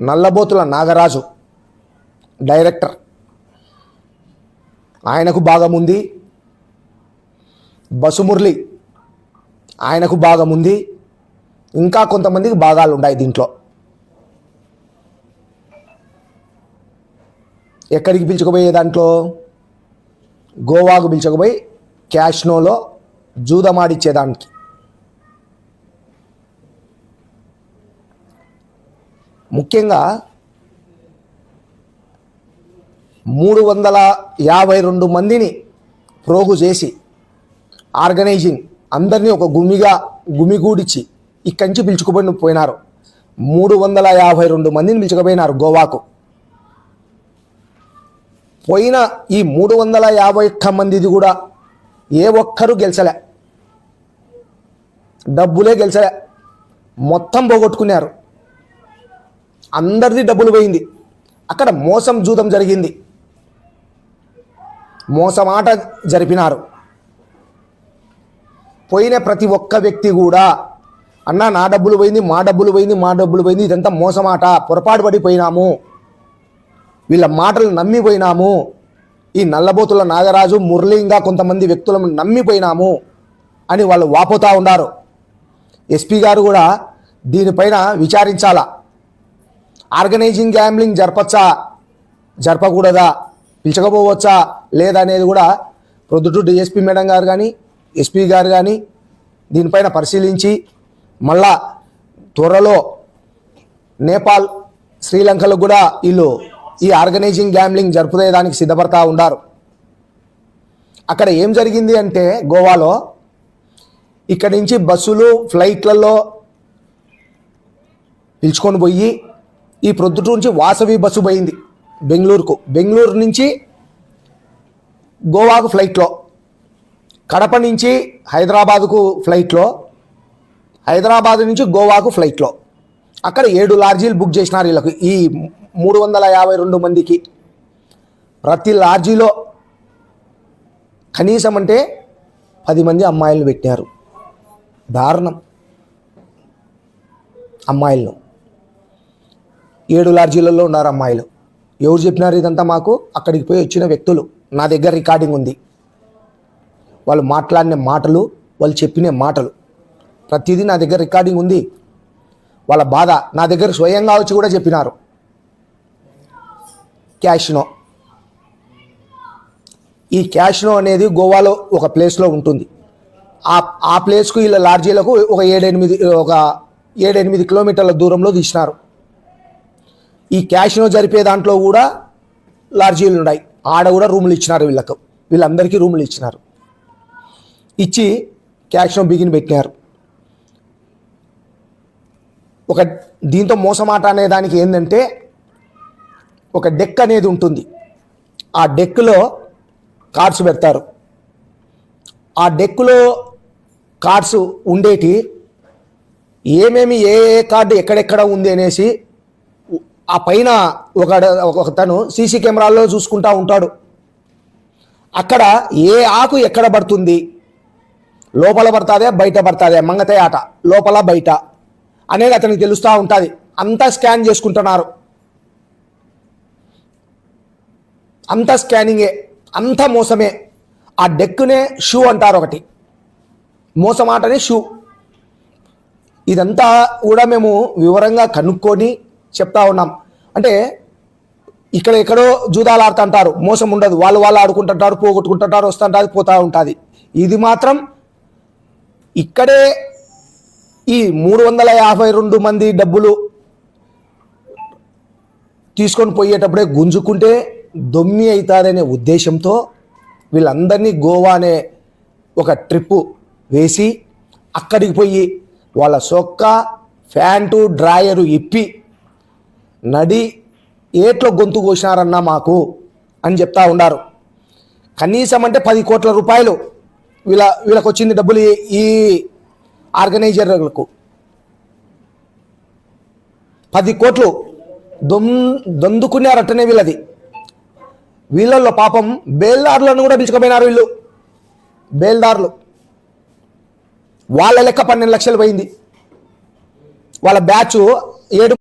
Nallabothula Nagaraju director. ఆయనకు భాగం ఉంది బసుమురళి. ఆయనకు భాగం ఉంది. ఇంకా కొంతమందికి భాగాలు ఉన్నాయి దీంట్లో. ఎక్కడికి పిలుచుకుపోయే దాంట్లో? గోవాకు పిలుచుకుపోయి క్యాష్నోలో జూదమాడిచ్చేదానికి. ముఖ్యంగా మూడు వందల యాభై రెండు మందిని ప్రోగు చేసి ఆర్గనైజింగ్ అందరినీ ఒక గుమిగా గుమిగూడిచి ఇక్కడి నుంచి పిలుచుకుపోయిన పోయినారు. మూడు వందల యాభై రెండు మందిని పిలుచుకుపోయినారు గోవాకు. పోయిన ఈ మూడు వందల యాభై ఒక్క మందిది కూడా ఏ ఒక్కరు గెలిచలే. డబ్బులే గెలిచలే. మొత్తం పోగొట్టుకున్నారు. అందరిది డబ్బులు పోయింది. అక్కడ మోసం జూదం జరిగింది. మోసమాట జరిపినారు. పోయిన ప్రతి ఒక్క వ్యక్తి కూడా అన్న నా డబ్బులు పోయింది మా డబ్బులు పోయింది మా డబ్బులు పోయింది ఇదంతా మోసమాట పొరపాటు పడిపోయినాము. వీళ్ళ మాటలు నమ్మిపోయినాము. ఈ నల్లబోతుల నాగరాజు మురళి కొంతమంది వ్యక్తులను నమ్మిపోయినాము అని వాళ్ళు వాపోతూ ఉన్నారు. ఎస్పీ గారు కూడా దీనిపైన విచారించాలా? Organising gambling జరపచ్చా? జరపకూడదా? పిలిచకపోవచ్చా? లేదా అనేది కూడా ప్రొద్దుటూరు డిఎస్పీ మేడం గారు కానీ ఎస్పీ గారు కానీ దీనిపైన పరిశీలించి మళ్ళా త్వరలో నేపాల్ శ్రీలంకలకు కూడా వీళ్ళు ఈ ఆర్గనైజింగ్ గ్యాంబ్లింగ్ జరుపుదేదానికి సిద్ధపడతా ఉన్నారు అక్కడ ఏం జరిగింది అంటే గోవాలో ఇక్కడి నుంచి బస్సులు ఫ్లైట్లలో పిలుచుకొని పోయి ఈ ప్రొద్దుటూరు నుంచి వాసవి బస్సు పోయింది బెంగళూరుకు. బెంగళూరు నుంచి గోవాకు ఫ్లైట్లో. కడప నుంచి హైదరాబాదుకు ఫ్లైట్లో. హైదరాబాద్ నుంచి గోవాకు ఫ్లైట్లో. అక్కడ ఏడు లార్జీలు బుక్ చేసినారు వీళ్ళకి. ఈ మూడు వందల యాభై రెండు మందికి. ప్రతి లార్జీలో కనీసం అంటే పది మంది అమ్మాయిలను పెట్టారు దారుణం. అమ్మాయిలను. ఏడు లార్జీలలో ఉన్నారు అమ్మాయిలు. ఎవరు చెప్పినారు ఇదంతా మాకు? అక్కడికి పోయి వచ్చిన వ్యక్తులు. నా దగ్గర రికార్డింగ్ ఉంది. వాళ్ళు మాట్లాడిన మాటలు వాళ్ళు చెప్పిన మాటలు. ప్రతిదీ నా దగ్గర రికార్డింగ్ ఉంది. వాళ్ళ బాధ నా దగ్గర స్వయంగా వచ్చి కూడా చెప్పినారు. క్యాష్నో ఈ క్యాష్నో అనేది గోవాలో ఒక ప్లేస్లో ఉంటుంది. ఆ ఆ ప్లేస్కు వీళ్ళ లాడ్జీలకు ఒక ఏడెనిమిది ఒక ఏడెనిమిది కిలోమీటర్ల దూరంలో తీసినారు. ఈ క్యాష్నో జరిపే దాంట్లో కూడా లాడ్జీలు ఉన్నాయి ఆడ కూడా రూములు ఇచ్చినారు వీళ్ళకు. వీళ్ళందరికీ రూములు ఇచ్చినారు. ఇచ్చి క్యాష్నో బిగిన్ పెట్టినారు. ఒక దీంతో మోసమాట అనే దానికి ఏంటంటే ఒక డెక్ అనేది ఉంటుంది. ఆ డెక్లో కార్డ్స్ పెడతారు. ఆ డెక్లో కార్డ్స్ ఉండేటి ఏమేమి ఏ ఏ కార్డు ఎక్కడెక్కడ ఉంది అనేసి ఆ పైన ఒక ఒక తను సీసీ కెమెరాల్లో చూసుకుంటా ఉంటాడు. అక్కడ ఏ ఆకు ఎక్కడ పడుతుంది? లోపల పడుతుందే బయట పడుతుందే? మంగతే ఆట. లోపల బయట అనేది అతనికి తెలుస్తూ ఉంటుంది. అంతా స్కాన్ చేసుకుంటున్నారు. అంతా స్కానింగే. అంతా మోసమే. ఆ డెక్కునే షూ అంటారు ఒకటి. మోసమాటనే షూ. ఇదంతా కూడా మేము వివరంగా కనుక్కొని చెప్తా ఉన్నాం. అంటే ఇక్కడ ఎక్కడో జూదాలు ఆడుతుంటారు. మోసం ఉండదు. వాళ్ళు వాళ్ళు ఆడుకుంటుంటారు పోగొట్టుకుంటుంటారు వస్తుంటారు పోతూ ఉంటుంది. ఇది మాత్రం ఇక్కడే ఈ మూడు వందల యాభై రెండు మంది డబ్బులు తీసుకొని పోయేటప్పుడే గుంజుకుంటే దొమ్మి అవుతారనే ఉద్దేశంతో వీళ్ళందరినీ గోవా అనే ఒక ట్రిప్పు వేసి అక్కడికి పోయి వాళ్ళ సొక్క ఫ్యాంటు డ్రాయరు ఇప్పి నడి ఏట్లో గొంతు కోసినారన్నా మాకు అని చెప్తా ఉన్నారు కనీసం అంటే పది కోట్ల రూపాయలు వీళ్ళ వీళ్ళకి వచ్చింది డబ్బులు ఈ- ఆర్గనైజర్లకు. పది కోట్లు దొమ్ దొందుకున్నారట్టనే వీళ్ళది. వీళ్ళల్లో పాపం బేల్దారులను కూడా పిలుచుకుపోయినారు వీళ్ళు. బేల్దారులు. వాళ్ళ లెక్క పన్నెండు లక్షలు పోయింది. వాళ్ళ బ్యాచ్ ఏడు